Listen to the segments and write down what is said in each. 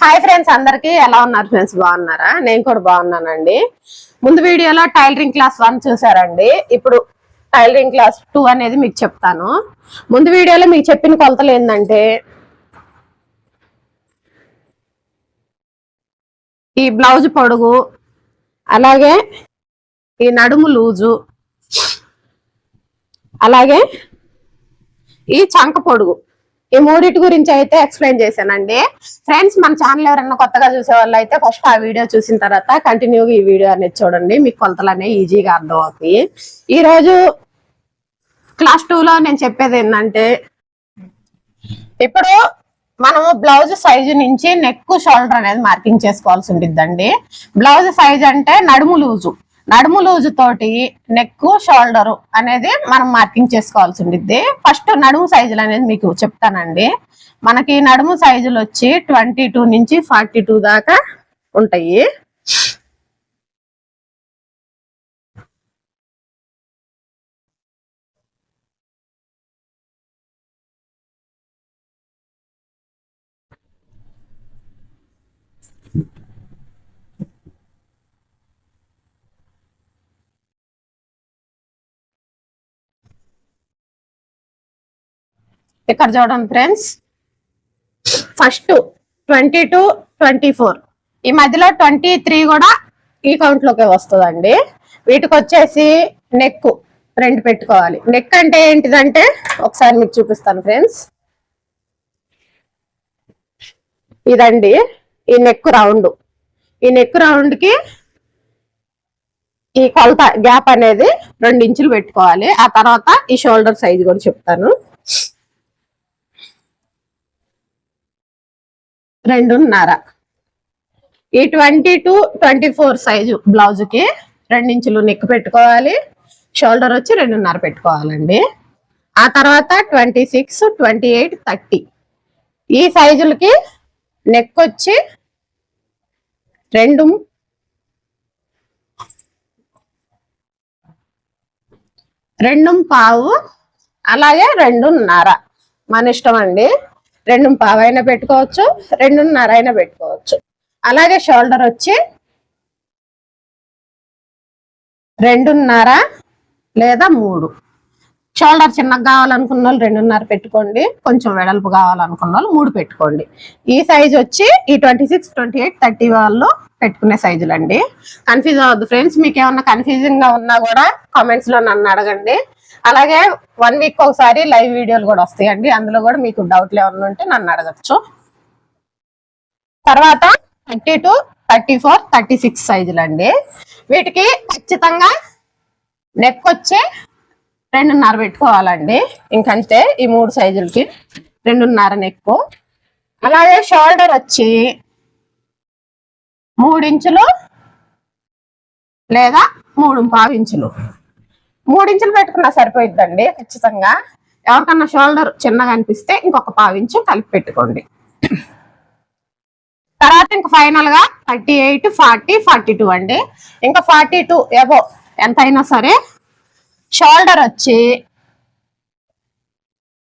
Hi friends అందరికీ ఎలా ఉన్నారు ఫ్రెండ్స్ బాగున్నారా? నేను కూడా బాగున్నానండి. ముందు వీడియోలో టైలరింగ్ క్లాస్ వన్ చూసారండి ఇప్పుడు టైలరింగ్ క్లాస్ టూ అనేది మీకు చెప్తాను. ముందు వీడియోలో మీకు చెప్పిన కొలతలు ఏంటంటే ఈ బ్లౌజ్ పొడుగు అలాగే ఈ నడుము లూజు అలాగే ఈ చంక పొడుగు. ఈ మూడిటి గురించి అయితే ఎక్స్ప్లెయిన్ చేశానండి. ఫ్రెండ్స్ మన ఛానల్ ఎవరైనా కొత్తగా చూసే వాళ్ళు అయితే ఫస్ట్ ఆ వీడియో చూసిన తర్వాత కంటిన్యూగా ఈ వీడియో అనేది చూడండి. మీకు కొలతలు అనేవి ఈజీగా అర్థం అవుతాయి ఈ రోజు క్లాస్ టూ లో నేను చెప్పేది ఏంటంటే ఇప్పుడు మనము బ్లౌజ్ సైజు నుంచి నెక్ షోల్డర్ అనేది మార్కింగ్ చేసుకోవాల్సి ఉంటుందండి బ్లౌజ్ సైజ్ అంటే నడుము లూజు. నడుము లూజు తోటి నెక్ షోల్డర్ అనేది మనం మార్కింగ్ చేసుకోవాల్సి ఉంటుంది ఫస్ట్ నడుము సైజులు అనేది మీకు చెప్తానండి. మనకి నడుము సైజులు వచ్చి ట్వంటీ టూ నుంచి ఫార్టీ టూ దాకా ఉంటాయి. ఇక్కడ చూడండి friends? First twenty two twenty four. ఈ మధ్యలో ట్వంటీ త్రీ కూడా ఈ కౌంట్లోకి వస్తుందండి. వీటికి వచ్చేసి నెక్ రెండు పెట్టుకోవాలి. నెక్ అంటే ఏంటిదంటే ఒకసారి మీకు చూపిస్తాను ఫ్రెండ్స్. ఇదండి ఈ నెక్ రౌండ్ ఈ నెక్ రౌండ్కి ఈ కొలత గ్యాప్ అనేది రెండు ఇంచులు పెట్టుకోవాలి. ఆ తర్వాత ఈ షోల్డర్ సైజ్ కూడా చెప్తాను. రెండున్నర. ఈ twenty two twenty four size బ్లౌజ్కి రెండించులు నెక్ పెట్టుకోవాలి. షోల్డర్ వచ్చి రెండున్నర పెట్టుకోవాలండి. ఆ తర్వాత twenty six twenty eight thirty. ఈ సైజులకి నెక్ వచ్చి రెండు రెండు పావు అలాగే రెండున్నర. మన ఇష్టం అండి రెండు పావు అయినా పెట్టుకోవచ్చు రెండున్నర అయినా పెట్టుకోవచ్చు. అలాగే షోల్డర్ వచ్చి రెండున్నర లేదా మూడు. షోల్డర్ చిన్నగా కావాలనుకున్న వాళ్ళు రెండున్నర పెట్టుకోండి కొంచెం వెడల్పు కావాలనుకున్న వాళ్ళు మూడు పెట్టుకోండి. ఈ సైజ్ వచ్చి ఈ twenty six twenty eight thirty వాళ్ళు పెట్టుకునే సైజులు అండి కన్ఫ్యూజ్ అవ్వద్దు ఫ్రెండ్స్ మీకు ఏమన్నా కన్ఫ్యూజింగ్గా ఉన్నా కూడా కామెంట్స్లో నన్ను అడగండి. అలాగే వన్ వీక్ ఒకసారి లైవ్ వీడియోలు కూడా వస్తాయండి. అందులో కూడా మీకు డౌట్లు ఏమన్నా ఉంటే నన్ను అడగచ్చు. తర్వాత thirty two thirty four thirty six సైజులు అండి. వీటికి ఖచ్చితంగా నెక్ వచ్చి రెండున్నర పెట్టుకోవాలండి. ఇంకంతే ఈ మూడు సైజులకి రెండున్నర నెక్ అలాగే షోల్డర్ వచ్చి మూడించులు లేదా మూడు పావు ఇంచులు. మూడించులు పెట్టుకున్నా సరిపోయిద్దండి ఖచ్చితంగా. ఎవరికన్నా షోల్డర్ చిన్నగా అనిపిస్తే ఇంకొక పావు ఇంచు కలిపి పెట్టుకోండి. తర్వాత ఇంకా ఫైనల్గా thirty eight forty forty two అండి. ఇంకా ఫార్టీ టూ ఏవో ఎంత అయినా సరే షోల్డర్ వచ్చి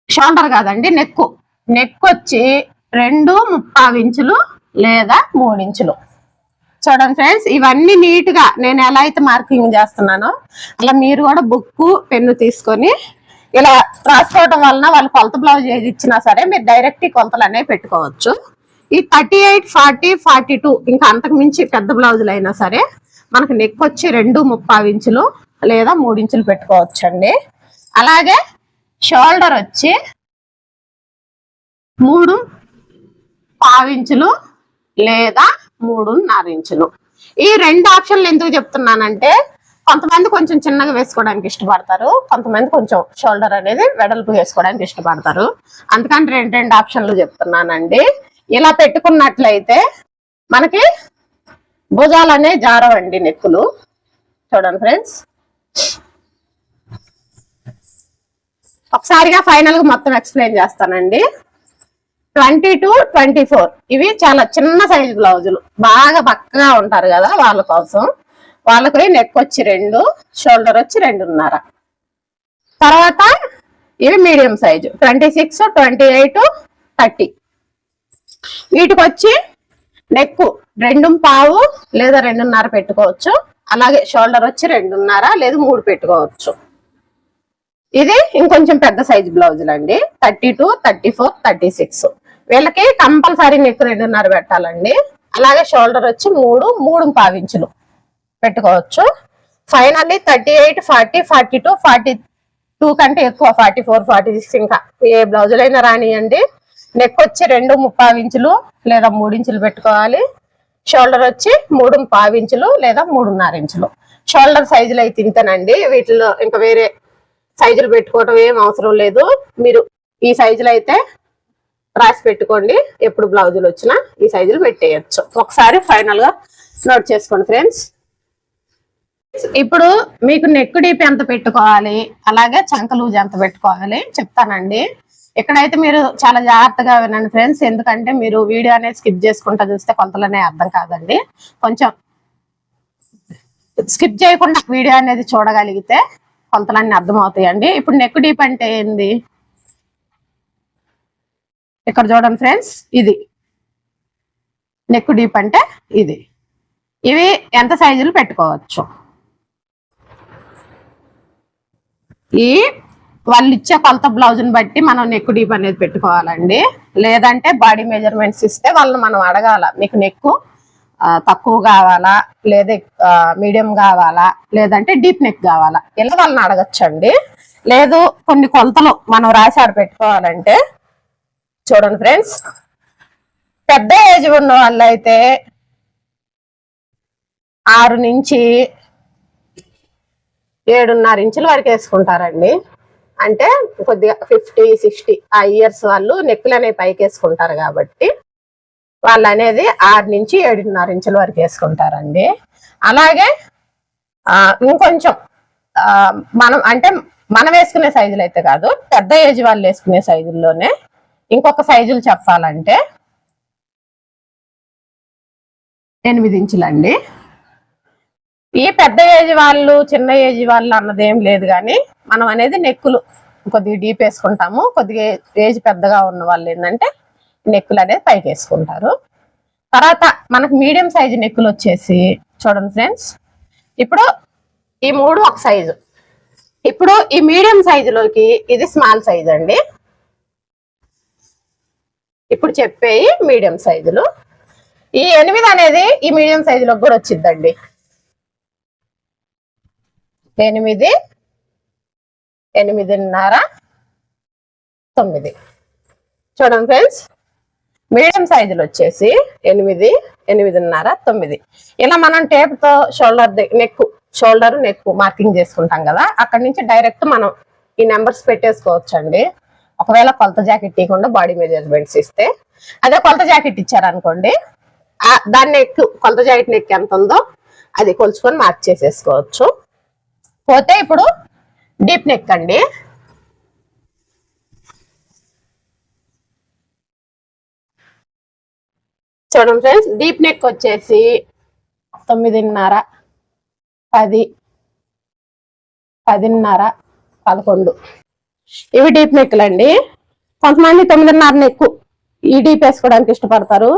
షోల్డర్ కాదండి నెక్ నెక్ వచ్చి రెండు ముప్పావు ఇంచులు లేదా మూడు ఇంచులు చూడండి ఫ్రెండ్స్ ఇవన్నీ నీట్గా నేను ఎలా అయితే మార్కింగ్ చేస్తున్నానో అలా మీరు కూడా బుక్ పెన్ను తీసుకొని ఇలా రాసుకోవడం వలన వాళ్ళు కొలత బ్లౌజ్ ఏది ఇచ్చినా సరే మీరు డైరెక్ట్ ఈ కొలతలు అనేవి పెట్టుకోవచ్చు. ఈ thirty eight forty forty two ఇంకా అంతకు మించి పెద్ద బ్లౌజులు అయినా సరే మనకు నెక్ వచ్చి రెండు ముప్పావు ఇంచులు లేదా మూడు ఇంచులు పెట్టుకోవచ్చు అండి అలాగే షోల్డర్ వచ్చి మూడు పావించులు లేదా మూడున్నర ఇంచులు. ఈ రెండు ఆప్షన్లు ఎందుకు చెప్తున్నానంటే కొంతమంది కొంచెం చిన్నగా వేసుకోవడానికి ఇష్టపడతారు కొంతమంది కొంచెం షోల్డర్ అనేది వెడల్పు వేసుకోవడానికి ఇష్టపడతారు. అందుకని రెండు రెండు ఆప్షన్లు చెప్తున్నానండి. ఇలా పెట్టుకున్నట్లయితే మనకి భుజాలనే జారవండి నెక్కులు. చూడండి ఫ్రెండ్స్. ఒకసారిగా ఫైనల్గా మొత్తం ఎక్స్ప్లెయిన్ చేస్తానండి. Twenty two twenty four. ఇవి చాలా చిన్న సైజు బ్లౌజులు. బాగా పక్కగా ఉంటారు కదా వాళ్ళ కోసం. వాళ్ళకి నెక్ వచ్చి రెండు షోల్డర్ వచ్చి రెండున్నర. తర్వాత ఇవి medium size twenty six twenty eight thirty. వీటికి వచ్చి నెక్ రెండు పావు లేదా రెండున్నర పెట్టుకోవచ్చు. అలాగే షోల్డర్ వచ్చి రెండున్నర లేదా మూడు పెట్టుకోవచ్చు. ఇది ఇంకొంచెం పెద్ద సైజ్ బ్లౌజులు అండి thirty two thirty four thirty six. వీళ్ళకి కంపల్సరీ నెక్ రెండున్నర పెట్టాలండి. అలాగే షోల్డర్ వచ్చి మూడు మూడు పావించులు పెట్టుకోవచ్చు. Finally thirty eight forty forty two forty two కంటే ఎక్కువ ఫార్టీ ఫోర్ ఫార్టీ సిక్స్ ఇంకా ఏ బ్లౌజులైనా రానియండి. నెక్ వచ్చి రెండు ముప్పావు ఇంచులు లేదా మూడు ఇంచులు పెట్టుకోవాలి. షోల్డర్ వచ్చి మూడు పావు ఇంచులు లేదా మూడున్నర ఇంచులు షోల్డర్ సైజులు అయితే ఇంతేనండి. వీటిలో ఇంకా వేరే సైజులు పెట్టుకోవడం ఏం అవసరం లేదు. మీరు ఈ సైజులు అయితే రాసి పెట్టుకోండి. ఎప్పుడు బ్లౌజులు వచ్చినా ఈ సైజులు పెట్టేయచ్చు. ఒకసారి ఫైనల్గా నోట్ చేసుకోండి ఫ్రెండ్స్ ఇప్పుడు మీకు నెక్ డీప్ ఎంత పెట్టుకోవాలి అలాగే చంక లూజ్ ఎంత పెట్టుకోవాలి చెప్తానండి. ఇక్కడైతే మీరు చాలా జాగ్రత్తగా వినండి ఫ్రెండ్స్ ఎందుకంటే మీరు వీడియో అనేది స్కిప్ చేసుకుంటా చూస్తే కొంతలోనే అర్థం కాదండి. కొంచెం స్కిప్ చేయకుండా వీడియో అనేది చూడగలిగితే కొంతలన్నీ అర్థమవుతాయండి. ఇప్పుడు నెక్ డీప్ అంటే ఏంది? ఇక్కడ చూడండి ఫ్రెండ్స్? ఇది. నెక్ డీప్ అంటే ఇది. ఇవి ఎంత సైజులు పెట్టుకోవచ్చు? ఈ వాళ్ళు ఇచ్చే కొలత బ్లౌజ్ని బట్టి మనం నెక్ డీప్ అనేది పెట్టుకోవాలండి. లేదంటే బాడీ మెజర్మెంట్స్ ఇస్తే వాళ్ళని మనం అడగాల మీకు నెక్ తక్కువ కావాలా లేదా మీడియం కావాలా లేదంటే డీప్ నెక్ కావాలా? ఇలా వాళ్ళని అడగచ్చండి. లేదు కొన్ని కొలతలు మనం రాశాడు పెట్టుకోవాలంటే చూడండి ఫ్రెండ్స్. పెద్ద ఏజ్ ఉన్న వాళ్ళు అయితే ఆరు నుంచి ఏడున్నర ఇంచుల వరకు వేసుకుంటారండి. అంటే కొద్దిగా ఫిఫ్టీ సిక్స్టీ ఆ ఇయర్స్ వాళ్ళు నెక్కులు అనేవి పైకి వేసుకుంటారు కాబట్టి వాళ్ళు అనేది ఆరు నుంచి ఏడున్నర ఇంచుల వరకు వేసుకుంటారండి. అలాగే ఇంకొంచెం మనం అంటే మనం వేసుకునే సైజులు అయితే కాదు పెద్ద ఏజ్ వాళ్ళు వేసుకునే సైజుల్లోనే ఇంకొక సైజులు చెప్పాలంటే ఎనిమిది ఇంచులండి. ఈ పెద్ద ఏజ్ వాళ్ళు చిన్న ఏజ్ వాళ్ళు అన్నది ఏం లేదు కానీ మనం అనేది నెక్కులు కొద్దిగా డీప్ వేసుకుంటాము. కొద్దిగా ఏజ్ పెద్దగా ఉన్న వాళ్ళు ఏంటంటే నెక్కులు అనేది పైకి వేసుకుంటారు. తర్వాత మనకు మీడియం సైజు నెక్కులు వచ్చేసి చూడండి ఫ్రెండ్స్. ఇప్పుడు ఈ మూడు ఒక సైజు. ఇప్పుడు ఈ మీడియం సైజులోకి ఇది స్మాల్ సైజ్ అండి. ఇప్పుడు చెప్పేవి మీడియం సైజులు. ఈ ఎనిమిది అనేది ఈ మీడియం సైజులో కూడా వచ్చిందండి ఎనిమిది ఎనిమిదిన్నర తొమ్మిది. చూడండి ఫ్రెండ్స్ మీడియం సైజులు వచ్చేసి ఎనిమిది ఎనిమిదిన్నర తొమ్మిది. ఇలా మనం టేప్తో shoulder neck shoulder neck marking చేసుకుంటాం కదా అక్కడి నుంచి డైరెక్ట్ మనం ఈ నెంబర్స్ పెట్టేసుకోవచ్చండి. ఒకవేళ కొలత జాకెట్ ఇవ్వకుండా బాడీ మెజర్మెంట్స్ ఇస్తే. అదే కొలత జాకెట్ ఇచ్చారనుకోండి ఆ దాని నెక్ కొలత జాకెట్ నెక్ ఎంత ఉందో అది కొలుచుకొని మార్క్ చేసేసుకోవచ్చు. పోతే ఇప్పుడు డీప్ నెక్ అండి. చూడండి ఫ్రెండ్స్ డీప్ నెక్ వచ్చేసి తొమ్మిదిన్నర పది పదిన్నర పదకొండు. ఇవి డీప్ నెక్లు అండి కొంతమంది తొమ్మిదిన్నర నెక్కు ఈ డీప్ వేసుకోవడానికి ఇష్టపడతారు.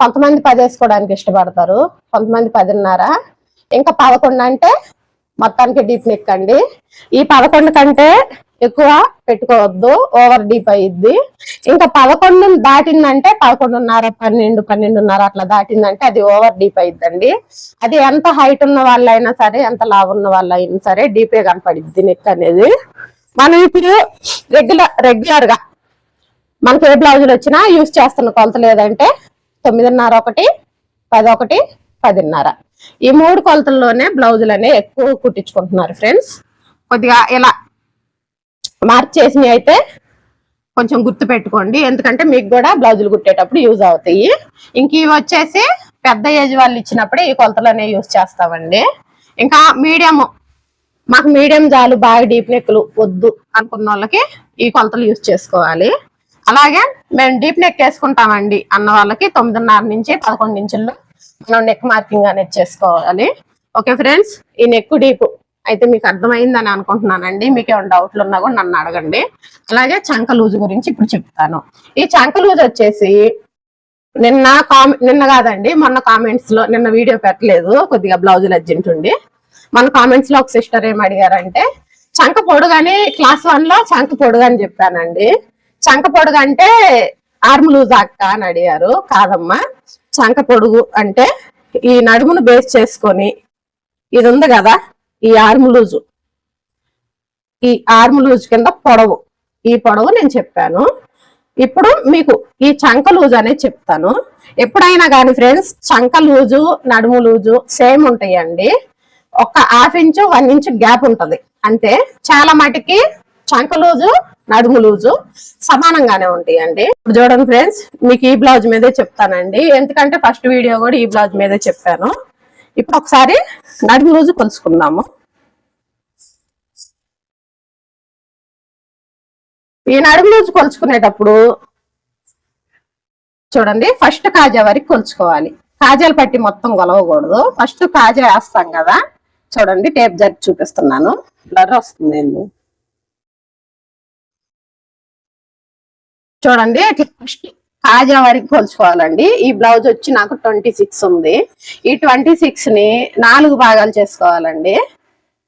కొంతమంది పది వేసుకోవడానికి ఇష్టపడతారు. కొంతమంది పదిన్నర. ఇంకా పదకొండు అంటే మొత్తానికి డీప్ నెక్ అండి ఈ పదకొండు కంటే ఎక్కువ పెట్టుకోవద్దు. ఓవర్ డీప్ అయ్యిద్ది ఇంకా పదకొండు దాటిందంటే పదకొండున్నర పన్నెండు పన్నెండున్నర అట్లా దాటిందంటే అది ఓవర్ డీప్ అయ్యిద్దండి అది ఎంత హైట్ ఉన్న వాళ్ళైనా సరే ఎంత లావు ఉన్న వాళ్ళైనా సరే డీపే కనపడిద్ది నెక్ అనేది. మనం ఇప్పుడు రెగ్యులర్ రెగ్యులర్గా మనకి ఏ బ్లౌజులు వచ్చినా యూజ్ చేస్తున్న కొలత లేదంటే తొమ్మిదిన్నర ఒకటి పది ఒకటి పదిన్నర. ఈ మూడు కొలతల్లోనే బ్లౌజులు అనేవి ఎక్కువ కుట్టించుకుంటున్నారు ఫ్రెండ్స్ కొద్దిగా ఇలా మార్క్ చేసినవి అయితే కొంచెం గుర్తు పెట్టుకోండి. ఎందుకంటే మీకు కూడా బ్లౌజులు కుట్టేటప్పుడు యూజ్ అవుతాయి. ఇంక ఇవి వచ్చేసి పెద్ద ఏజ్ వాళ్ళు ఇచ్చినప్పుడే ఈ కొలతలనే యూజ్ చేస్తామండి. ఇంకా మీడియం మాకు మీడియం జాలు బాగా డీప్ నెక్లు వద్దు అనుకున్న వాళ్ళకి ఈ కొలతలు యూజ్ చేసుకోవాలి. అలాగే మేము డీప్ నెక్ వేసుకుంటామండి అన్న వాళ్ళకి తొమ్మిదిన్నర నుంచి పదకొండు ఇంచుల్లో మనం నెక్ మార్కింగ్ అనేది చేసుకోవాలి. ఓకే ఫ్రెండ్స్ ఈ నెక్ డీప్ అయితే మీకు అర్థమైందని అనుకుంటున్నానండి. మీకు ఏమైనా డౌట్లు ఉన్నా కూడా నన్ను అడగండి. అలాగే చంక లూజ్ గురించి ఇప్పుడు చెప్తాను. ఈ చంక లూజ్ వచ్చేసి నిన్న కామె నిన్న కాదండి మొన్న కామెంట్స్లో నిన్న వీడియో పెట్టలేదు కొద్దిగా బ్లౌజులు అర్జెంట్ ఉండి. మన కామెంట్స్లో ఒక సిస్టర్ ఏం అడిగారంటే చంక పొడుగని క్లాస్ వన్లో చంక పొడుగు అని చెప్పానండి. చంక పొడుగు అంటే ఆర్మ్ లూజ్ అక్క అని అడిగారు. కాదమ్మా చంక పొడుగు అంటే ఈ నడుమును బేస్ చేసుకొని ఇది ఉంది కదా ఈ ఆర్మ్ లూజు ఈ ఆర్మ్ లూజ్ కింద పొడవు. ఈ పొడవు నేను చెప్పాను. ఇప్పుడు మీకు ఈ చంక లూజ్ అనేది చెప్తాను. ఎప్పుడైనా కానీ ఫ్రెండ్స్ చంక లూజు నడుము లూజు సేమ్ ఉంటాయండి. ఒక half inch one inch gap ఉంటది. అంతే చాలా మటుకి చంక లూజు నడుము లూజు సమానంగానే ఉంటాయండి. ఇప్పుడు చూడండి ఫ్రెండ్స్ మీకు ఈ బ్లౌజ్ మీదే చెప్తానండి. ఎందుకంటే ఫస్ట్ వీడియో కూడా ఈ బ్లౌజ్ మీదే చెప్పాను. ఇప్పుడు ఒకసారి నడుము లూజు కొలుసుకుందాము. ఈ నడుము లూజు కొలుచుకునేటప్పుడు చూడండి ఫస్ట్ కాజా వరకు కొలుచుకోవాలి. కాజాలు పట్టి మొత్తం కొలవకూడదు ఫస్ట్ కాజా వేస్తాం కదా. చూడండి టేప్ జరిపి చూపిస్తున్నాను. బ్లర్ వస్తుంది ఏంది. చూడండి కాజా వరకు కొలుచుకోవాలండి ఈ బ్లౌజ్ వచ్చి నాకు ట్వంటీ సిక్స్ ఉంది. ఈ ట్వంటీ సిక్స్ని నాలుగు భాగాలు చేసుకోవాలండి.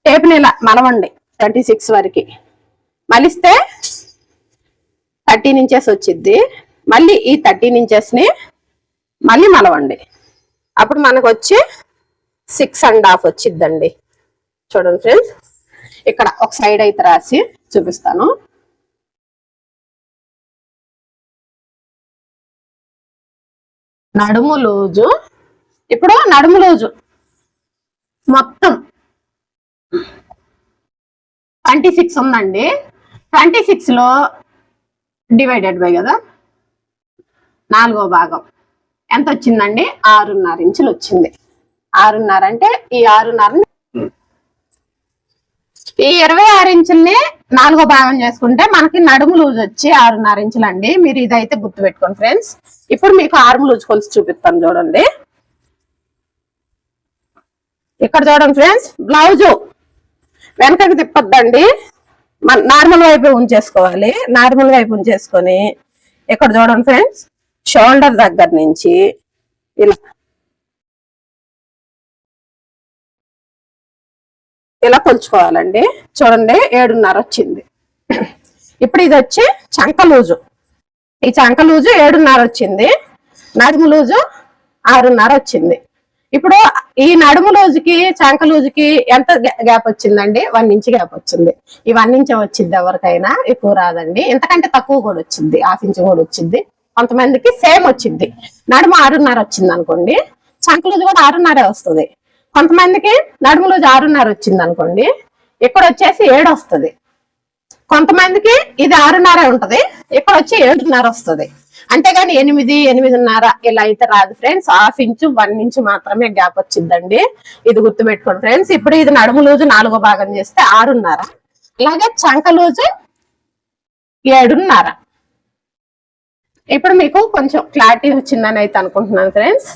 టేప్ ఇలా మలవండి ట్వంటీ సిక్స్ వరకు. మలిస్తే థర్టీన్ ఇంచెస్ వచ్చింది మళ్ళీ ఈ థర్టీన్ ఇంచెస్ని మళ్ళీ మలవండి. అప్పుడు మనకు వచ్చి సిక్స్ అండ్ హాఫ్ వచ్చిద్దండి. చూడండి ఫ్రెండ్స్. ఇక్కడ ఒక సైడ్ అయితే రాసి చూపిస్తాను. నడుము లూజు. ఇప్పుడు నడుము లూజు. మొత్తం. ట్వంటీ సిక్స్ ఉందండి. ట్వంటీ సిక్స్లో డివైడెడ్ బై కదా. నాలుగో భాగం. ఎంత వచ్చిందండి? ఆరున్నర ఇంచులు వచ్చింది. ఆరున్నర అంటే ఈ ఆరున్నర ఈ ఇరవై ఆరు ఇంచుల్ని నాలుగో భాగం చేసుకుంటే మనకి నడుము లూజ్ వచ్చి ఆరున్నర ఇంచులు అండి మీరు ఇదైతే గుర్తు పెట్టుకోండి ఫ్రెండ్స్. ఇప్పుడు మీకు ఆర్మ్ లూజ్ కొలిసి చూపిస్తాను చూడండి. ఇక్కడ చూడండి ఫ్రెండ్స్ బ్లౌజు వెనకకి తిప్పద్దండి. మన నార్మల్ వైపు ఉంచేసుకోవాలి. నార్మల్ వైపు ఉంచేసుకొని ఇక్కడ చూడండి ఫ్రెండ్స్ షోల్డర్ దగ్గర నుంచి ఇలా ఇలా కొలుచుకోవాలండి? చూడండి ఏడున్నర వచ్చింది. ఇప్పుడు ఇది వచ్చి చంక లూజు. ఈ చంక లూజు ఏడున్నర వచ్చింది. నడుము లూజు ఆరున్నర వచ్చింది. ఇప్పుడు ఈ నడుము లూజుకి చంక లూజుకి ఎంత గ్యాప్ వచ్చిందండి? వన్ ఇంచ్ గ్యాప్ వచ్చింది. ఈ వన్ ఇంచ్ వచ్చింది ఎవరికైనా ఎక్కువ రాదండి. ఎంతకంటే తక్కువ కూడా వచ్చింది. హాఫ్ ఇంచ్ కూడా వచ్చింది. కొంతమందికి సేమ్ వచ్చింది. నడుము ఆరున్నర వచ్చింది అనుకోండి చంక లూజు కూడా ఆరున్నరే వస్తుంది. కొంతమందికి నడుము ఆరున్నర వచ్చింది అనుకోండి ఇక్కడ వచ్చేసి ఏడు వస్తుంది. కొంతమందికి ఇది ఆరున్నర ఉంటది ఇక్కడ వచ్చి ఏడున్నర వస్తుంది. అంతేగాని ఎనిమిది ఎనిమిదిన్నర ఇలా అయితే రాదు friends. Half inch one inch మాత్రమే గ్యాప్ వచ్చిందండి. ఇది గుర్తుపెట్టుకోండి ఫ్రెండ్స్. ఇప్పుడు ఇది నడుము లూజు నాలుగో భాగం చేస్తే ఆరున్నర. అలాగే చంక లూజు ఏడున్నర. ఇప్పుడు మీకు కొంచెం క్లారిటీ వచ్చిందని అయితే అనుకుంటున్నాను ఫ్రెండ్స్.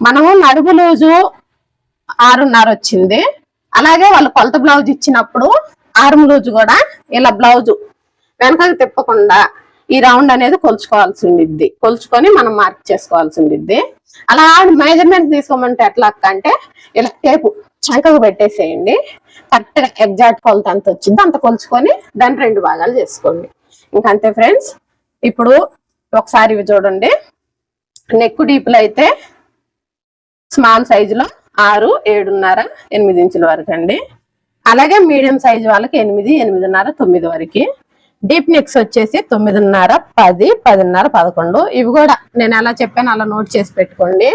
మనము నడుము లూజు ఆరున్నర వచ్చింది. అలాగే వాళ్ళు కొలత బ్లౌజ్ ఇచ్చినప్పుడు ఆర్మ్ లూజ్ కూడా ఇలా బ్లౌజ్ వెనకకు తిప్పకుండా ఈ రౌండ్ అనేది కొలుచుకోవాల్సి ఉండిద్ది కొలుచుకొని మనం మార్క్ చేసుకోవాల్సి ఉండిద్ది అలా మెజర్మెంట్ తీసుకోమంటే ఎట్లా అంటే ఇలా టేపు చంకకు పెట్టేసేయండి. కరెక్ట్గా ఎగ్జాక్ట్ కొలత అంత వచ్చింది అంత కొలుచుకొని దాన్ని రెండు భాగాలు చేసుకోండి. ఇంకంతే ఫ్రెండ్స్ ఇప్పుడు ఒకసారి ఇవి చూడండి. నెక్ డీపులు అయితే స్మాల్ సైజులో ఆరు ఏడున్నర ఎనిమిది ఇంచుల వరకు అండి. అలాగే మీడియం సైజు వాళ్ళకి ఎనిమిది ఎనిమిదిన్నర తొమ్మిది వరకు. డీప్ నెక్స్ వచ్చేసి తొమ్మిదిన్నర పది పదిన్నర పదకొండు. ఇవి కూడా నేను ఎలా చెప్పాను అలా నోట్ చేసి పెట్టుకోండి.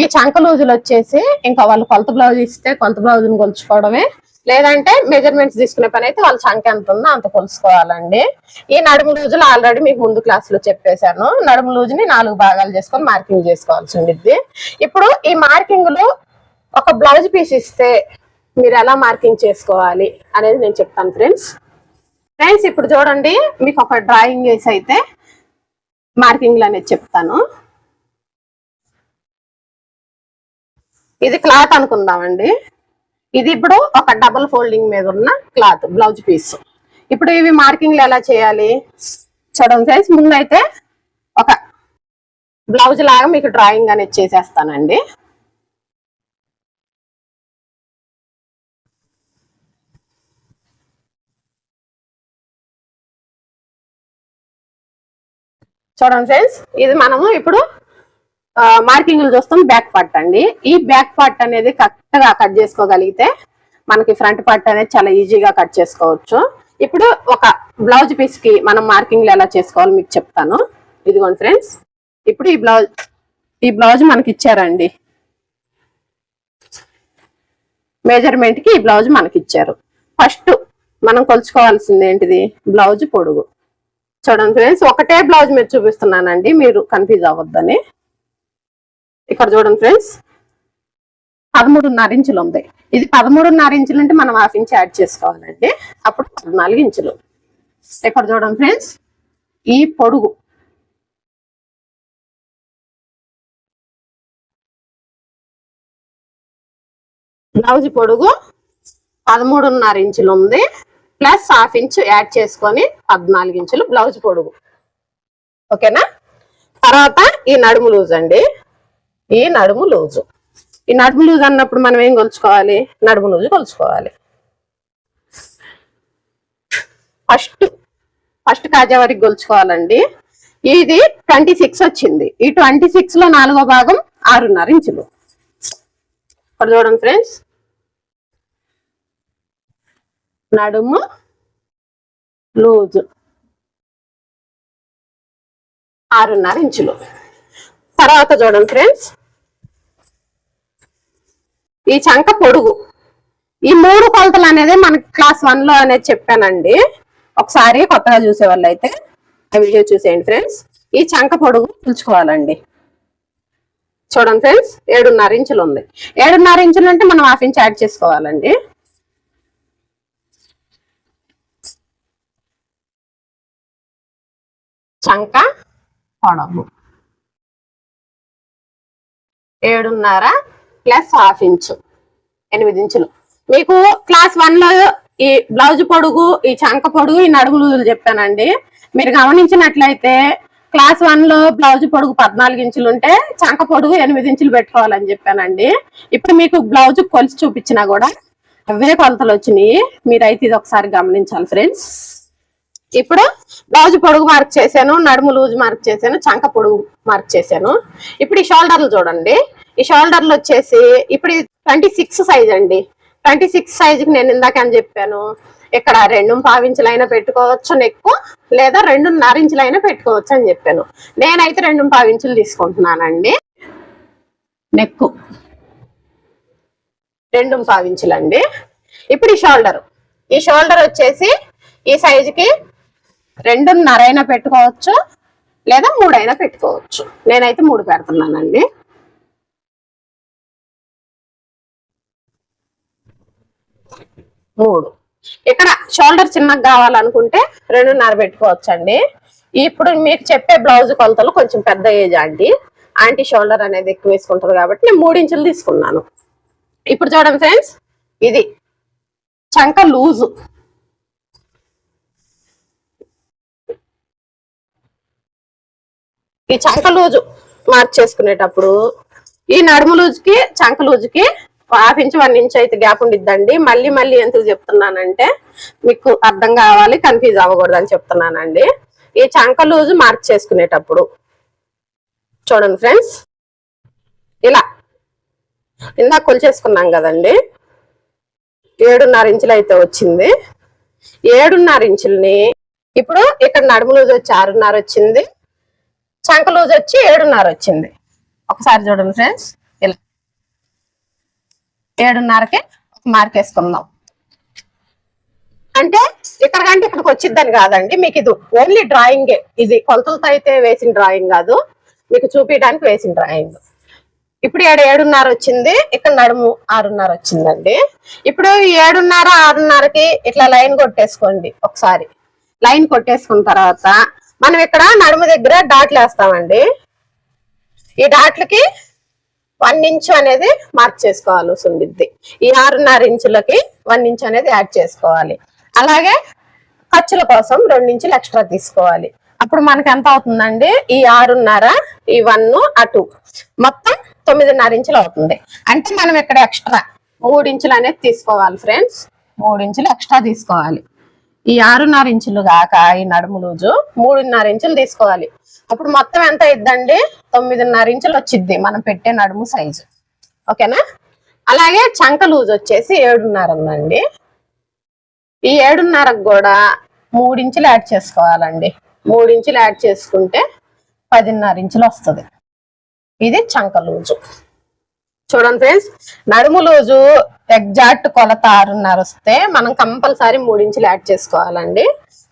ఈ చంక లూజులు వచ్చేసి ఇంకా వాళ్ళు కొలత బ్లౌజ్ ఇస్తే కొలత బ్లౌజ్ని కొలుచుకోవడమే. లేదంటే మెజర్మెంట్స్ తీసుకునే పని అయితే వాళ్ళ చంక ఎంత ఉందో అంత కొలుసుకోవాలండి ఈ నడుము లూజులు ఆల్రెడీ మీకు ముందు క్లాస్లో చెప్పేశాను. నడుము లూజుని నాలుగు భాగాలు చేసుకొని మార్కింగ్ చేసుకోవాల్సి ఉండిద్ది. ఇప్పుడు ఈ మార్కింగ్లు ఒక బ్లౌజ్ పీస్ ఇస్తే మీరు ఎలా మార్కింగ్ చేసుకోవాలి అనేది నేను చెప్తాను ఫ్రెండ్స్ ఫ్రెండ్స్ ఇప్పుడు చూడండి మీకు ఒక డ్రాయింగ్ వేసి అయితే మార్కింగ్లు అనేది చెప్తాను. ఇది క్లాత్ అనుకుందామండి. ఇది ఇప్పుడు ఒక డబుల్ ఫోల్డింగ్ మీద ఉన్న క్లాత్ బ్లౌజ్ పీస్ ఇప్పుడు ఇవి మార్కింగ్లు ఎలా చేయాలి? చూడండి ఫ్రెండ్స్ ముందైతే ఒక బ్లౌజ్ లాగా మీకు డ్రాయింగ్ అనేది చేసేస్తానండి. చూడండి ఫ్రెండ్స్. ఇది మనము ఇప్పుడు మార్కింగ్లు చూస్తాం బ్యాక్ పార్ట్ అండి. ఈ బ్యాక్ పార్ట్ అనేది కరెక్ట్గా కట్ చేసుకోగలిగితే మనకి ఫ్రంట్ పార్ట్ అనేది చాలా ఈజీగా కట్ చేసుకోవచ్చు. ఇప్పుడు ఒక బ్లౌజ్ పీస్కి మనం మార్కింగ్లు ఎలా చేసుకోవాలో మీకు చెప్తాను. ఇదిగోండి ఫ్రెండ్స్. ఇప్పుడు ఈ బ్లౌజ్ ఈ బ్లౌజ్ మనకి ఇచ్చారండి. మెజర్మెంట్కి ఈ బ్లౌజ్ మనకి ఇచ్చారు. ఫస్ట్ మనం కొలుచుకోవాల్సింది ఏంటిది? బ్లౌజ్ పొడుగు. చూడండి ఫ్రెండ్స్ ఒకటే బ్లౌజ్ మీరు చూపిస్తున్నానండి. మీరు కన్ఫ్యూజ్ అవ్వద్దని. ఇక్కడ చూడండి ఫ్రెండ్స్ పదమూడున్నర ఇంచులు ఉంది. ఇది పదమూడున్నర ఇంచులు అంటే మనం హాఫ్ ఇంచ్ యాడ్ చేసుకోవాలండి. అప్పుడు పద్నాలుగు ఇంచులు. ఇక్కడ చూడండి ఫ్రెండ్స్ ఈ పొడుగు. బ్లౌజ్ పొడుగు పదమూడున్నర ఇంచులు ఉంది. ప్లస్ హాఫ్ ఇంచ్ యాడ్ చేసుకొని పద్నాలుగు ఇంచులు బ్లౌజ్ పొడుగు. ఓకేనా? తర్వాత ఈ నడుము లూజ్ అండి. ఈ నడుము లూజు. ఈ నడుము లూజ్ అన్నప్పుడు మనం ఏం కొలుచుకోవాలి? నడుము లూజు కొలుచుకోవాలి. ఫస్ట్ ఫస్ట్ కాజా వరకు కొలుచుకోవాలండి. ఇది ట్వంటీ సిక్స్ వచ్చింది. ఈ ట్వంటీ సిక్స్లో నాలుగో భాగం ఆరున్నర ఇంచులు. ఇక్కడ చూడండి ఫ్రెండ్స్. నడుము లూజు ఆరున్నర ఇంచులు. తర్వాత చూడండి ఫ్రెండ్స్. ఈ చంక పొడుగు. ఈ మూడు కొలతలు అనేది మనకి క్లాస్ వన్లో అనేది చెప్పానండి. ఒకసారి కొత్తగా చూసే వాళ్ళు అయితే ఆ వీడియో చూసేయండి ఫ్రెండ్స్. ఈ చంక పొడుగు పులుచుకోవాలండి చూడండి ఫ్రెండ్స్ ఏడున్నర ఇంచులు ఉంది. ఏడున్నర ఇంచులు అంటే మనం హాఫ్ ఇంచ్ యాడ్ చేసుకోవాలండి. చంక పొడవు ఏడున్నర ప్లస్ హాఫ్ ఇంచు ఎనిమిది ఇంచులు. మీకు క్లాస్ వన్లో ఈ బ్లౌజ్ పొడుగు ఈ చంక పొడుగు ఈ నడుము లూజులు చెప్పానండి. మీరు గమనించినట్లయితే క్లాస్ వన్లో బ్లౌజ్ పొడుగు పద్నాలుగు ఇంచులు ఉంటే చంక పొడుగు ఎనిమిది ఇంచులు పెట్టుకోవాలని చెప్పానండి. ఇప్పుడు మీకు బ్లౌజ్ కొలిసి చూపించినా కూడా అవే కొలతలు వచ్చినాయి. మీరైతే ఇది ఒకసారి గమనించాలి ఫ్రెండ్స్. ఇప్పుడు బ్లౌజ్ పొడుగు మార్క్ చేశాను నడుము లూజ్ మార్క్ చేశాను చంక పొడుగు మార్క్ చేశాను. ఇప్పుడు ఈ షోల్డర్లు చూడండి. ఈ షోల్డర్లు వచ్చేసి ఇప్పుడు ట్వంటీ సిక్స్ సైజ్ అండి. ట్వంటీ సిక్స్ సైజుకి నేను ఇందాక అని చెప్పాను. ఇక్కడ రెండు పావించులైనా పెట్టుకోవచ్చు నెక్కు లేదా రెండున్నర ఇంచులైనా పెట్టుకోవచ్చు అని చెప్పాను. నేనైతే రెండు పావించులు తీసుకుంటున్నానండి. నెక్కు. రెండు పావించులండి. ఇప్పుడు ఈ షోల్డర్. ఈ షోల్డర్ వచ్చేసి ఈ సైజుకి రెండున్నర అయినా పెట్టుకోవచ్చు లేదా మూడైనా పెట్టుకోవచ్చు. నేనైతే మూడు పెడుతున్నానండి. మూడు. ఇక్కడ షోల్డర్ చిన్నగా కావాలనుకుంటే రెండున్నర పెట్టుకోవచ్చు అండి ఇప్పుడు మీకు చెప్పే బ్లౌజ్ కొలతలు కొంచెం పెద్ద ఏజ్ ఆంటీ ఆంటీ షోల్డర్ అనేది ఎక్కువ వేసుకుంటారు కాబట్టి నేను మూడు ఇంచులు తీసుకున్నాను. ఇప్పుడు చూడండి ఫ్రెండ్స్ ఇది చంక లూజు. ఈ చంక లూజు మార్చేసుకునేటప్పుడు ఈ నడుము లూజుకి చంక లూజుకి హాఫ్ ఇంచ్ వన్ ఇంచ్ అయితే గ్యాప్ ఉండిద్దండి. మళ్ళీ మళ్ళీ ఎందుకు చెప్తున్నానంటే మీకు అర్థం కావాలి కన్ఫ్యూజ్ అవ్వకూడదు అని చెప్తున్నానండి. ఈ చంక లూజు మార్క్ చేసుకునేటప్పుడు చూడండి ఫ్రెండ్స్. ఇలా ఇందాక కొలిచేసుకున్నాం కదండి. ఏడున్నర ఇంచులు అయితే వచ్చింది. ఏడున్నర ఇంచుల్ని ఇప్పుడు ఇక్కడ నడుము లూజు వచ్చి ఆరున్నర వచ్చింది. చంక లూజ్ వచ్చి ఏడున్నర వచ్చింది. ఒకసారి చూడండి ఫ్రెండ్స్. ఇలా ఏడున్నరకి ఒక మార్క్ వేసుకుందాం. అంటే ఇక్కడ కంటే ఇక్కడికి వచ్చిద్దని కాదండి. మీకు ఇది ఓన్లీ డ్రాయింగే ఇది కొలతలతో అయితే వేసిన డ్రాయింగ్ కాదు. మీకు చూపించడానికి వేసిన డ్రాయింగ్. ఇప్పుడు ఏడు ఏడున్నర వచ్చింది. ఇక్కడ నడుము ఆరున్నర వచ్చిందండి. ఇప్పుడు ఏడున్నర ఆరున్నరకి ఇట్లా లైన్ కొట్టేసుకోండి. ఒకసారి. లైన్ కొట్టేసుకున్న తర్వాత మనం ఇక్కడ నడుము దగ్గర డాట్లు వేస్తామండి ఈ డాట్లకి వన్ ఇంచ్ అనేది మార్క్ చేసుకోవాలి సుండిద్ది ఈ ఆరున్నర ఇంచులకి వన్ ఇంచ్ అనేది యాడ్ చేసుకోవాలి. అలాగే ఖర్చుల కోసం రెండు ఇంచులు ఎక్స్ట్రా తీసుకోవాలి. అప్పుడు మనకి ఎంత అవుతుందండి? ఈ ఆరున్నర ఈ వన్ అటు. మొత్తం తొమ్మిదిన్నర ఇంచులు అవుతుంది. అంటే మనం ఇక్కడ ఎక్స్ట్రా మూడు ఇంచులు అనేది తీసుకోవాలి ఫ్రెండ్స్. మూడు ఇంచులు ఎక్స్ట్రా తీసుకోవాలి. ఈ ఆరున్నర ఇంచులు కాక ఈ నడుము లూజు మూడున్నర ఇంచులు తీసుకోవాలి. అప్పుడు మొత్తం ఎంత అయిద్దండి? తొమ్మిదిన్నర ఇంచులు వచ్చిద్ది మనం పెట్టే నడుము సైజు. ఓకేనా? అలాగే చంక లూజ్ వచ్చేసి ఏడున్నర ఉందండి. ఈ ఏడున్నరకు కూడా మూడించులు యాడ్ చేసుకోవాలండి. మూడించులు యాడ్ చేసుకుంటే పదిన్నర ఇంచులు వస్తుంది. ఇది చంక లూజు. చూడండి ఫ్రెండ్స్ నడుము లూజు ఎగ్జాక్ట్ కొలత ఆరున్నర వస్తే మనం కంపల్సరీ మూడించులు యాడ్ చేసుకోవాలండి.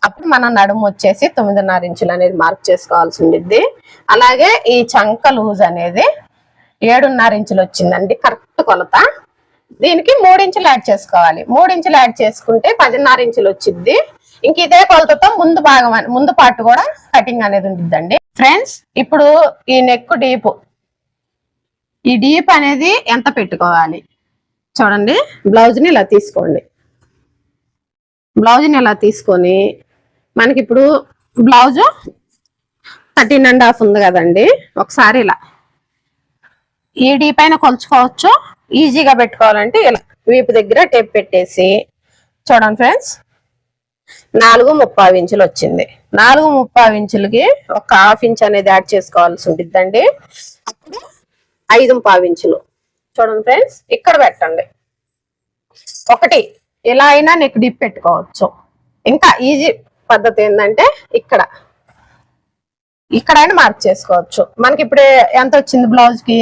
అప్పుడు మన నడుము వచ్చేసి తొమ్మిదిన్నర ఇంచులు అనేది మార్క్ చేసుకోవాల్సి ఉండిద్ది. అలాగే ఈ చంక లూజ్ అనేది ఏడున్నర ఇంచులు వచ్చిందండి కరెక్ట్ కొలత. దీనికి మూడించులు యాడ్ చేసుకోవాలి. మూడించులు యాడ్ చేసుకుంటే పదిన్నర ఇంచులు వచ్చింది ఇంక ఇదే కొలతతో ముందు భాగం ముందు పార్ట్ కూడా కటింగ్ అనేది ఉంటుందండి ఫ్రెండ్స్ ఇప్పుడు ఈ నెక్ డీప్ ఈ డీప్ అనేది ఎంత పెట్టుకోవాలి? చూడండి. బ్లౌజ్ని ఇలా తీసుకోండి. బ్లౌజ్ని ఇలా తీసుకొని మనకి ఇప్పుడు బ్లౌజ్ థర్టీన్ అండ్ హాఫ్ ఉంది కదండి. ఒకసారి ఇలా. ఈ డీ పైన కొలుచుకోవచ్చు. ఈజీగా పెట్టుకోవాలంటే ఇలా వీపు దగ్గర టేప్ పెట్టేసి చూడండి ఫ్రెండ్స్. నాలుగు ముప్పావు ఇంచులు వచ్చింది. నాలుగు ముప్పావు ఇంచులకి ఒక హాఫ్ ఇంచ్ అనేది యాడ్ చేసుకోవాల్సి ఉంటుందండి ఐదు పావు ఇంచులు చూడండి ఫ్రెండ్స్ ఇక్కడ పెట్టండి. ఒకటి ఎలా అయినా నెక్ డిప్ పెట్టుకోవచ్చు. ఇంకా ఈజీ పద్ధతి ఏంటంటే ఇక్కడ. ఇక్కడైనా మార్క్ చేసుకోవచ్చు. మనకి ఇప్పుడు ఎంత వచ్చింది బ్లౌజ్కి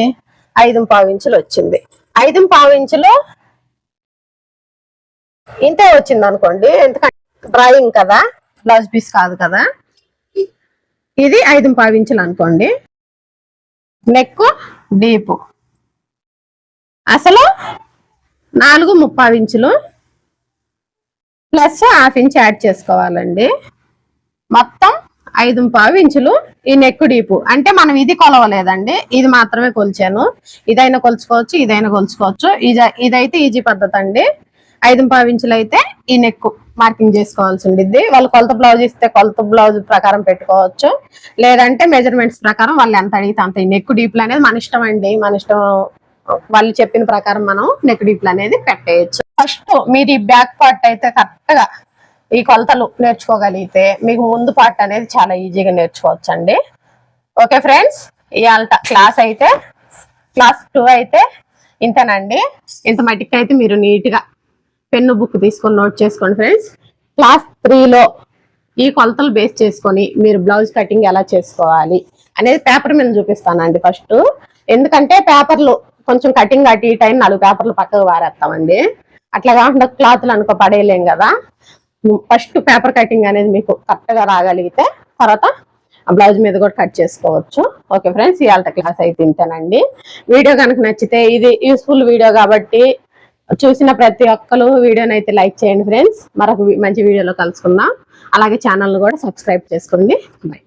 ఐదు పావు ఇంచులు వచ్చింది. ఐదు పావు ఇంచులు ఇంతే వచ్చింది అనుకోండి. ఎందుకంటే డ్రాయింగ్ కదా బ్లౌజ్ పీస్ కాదు కదా. ఇది ఐదు పావించులు అనుకోండి. Neck deep. అసలు నాలుగు ముప్పావు ఇంచులు ప్లస్ హాఫ్ ఇంచ్ యాడ్ చేసుకోవాలండి. మొత్తం ఐదు పావు ఇంచులు ఈ నెక్ డీపు. అంటే మనం ఇది కొలవలేదండి. ఇది మాత్రమే కొలిచాను. ఇదైనా కొలుచుకోవచ్చు ఇదైనా కొలుచుకోవచ్చు. ఇది ఇదైతే ఈజీ పద్ధతి అండి ఐదు పావు ఇంచులు అయితే ఈ నెక్కు. మార్కింగ్ చేసుకోవాల్సి ఉండిద్ది. వాళ్ళు కొలత బ్లౌజ్ ఇస్తే కొలత బ్లౌజ్ ప్రకారం పెట్టుకోవచ్చు. లేదంటే మెజర్మెంట్స్ ప్రకారం వాళ్ళు ఎంత అడిగితే అంత నెక్కు నెక్ డీప్లు అనేది మన ఇష్టం అండి. మన ఇష్టం వాళ్ళు చెప్పిన ప్రకారం మనం నెక్ డీప్లు అనేది పెట్టేయచ్చు. ఫస్ట్ మీరు ఈ బ్యాక్ పార్ట్ అయితే కరెక్ట్గా ఈ కొలతలు నేర్చుకోగలిగితే మీకు ముందు పార్ట్ అనేది చాలా ఈజీగా నేర్చుకోవచ్చు అండి ఓకే ఫ్రెండ్స్ ఇవాళ క్లాస్ అయితే క్లాస్ టూ అయితే ఇంతేనండి. ఇంత మట్టికి అయితే మీరు నీట్గా పెన్ను బుక్ తీసుకొని నోట్ చేసుకోండి ఫ్రెండ్స్. క్లాస్ త్రీలో ఈ కొలతలు బేస్ చేసుకొని మీరు బ్లౌజ్ కటింగ్ ఎలా చేసుకోవాలి అనేది పేపర్ మీద చూపిస్తానండి ఫస్ట్. ఎందుకంటే పేపర్లు కొంచెం కటింగ్ అటు ఈ టైం నాలుగు పేపర్లు పక్కకు వారేస్తామండి. అట్లా కాకుండా క్లాత్లు అనుకో పడేయలేం కదా. ఫస్ట్ పేపర్ కటింగ్ అనేది మీకు కరెక్ట్గా రాగలిగితే తర్వాత బ్లౌజ్ మీద కూడా కట్ చేసుకోవచ్చు. ఓకే ఫ్రెండ్స్ ఇవాళ క్లాస్ అయితే ఇంతేనండి. వీడియో కనుక నచ్చితే ఇది యూస్ఫుల్ వీడియో కాబట్టి చూసిన ప్రతి ఒక్కరు వీడియోని అయితే లైక్ చేయండి ఫ్రెండ్స్. మరొక మంచి వీడియోలో కలుసుకుందాం. అలాగే ఛానల్ను కూడా సబ్స్క్రైబ్ చేసుకోండి. బాయ్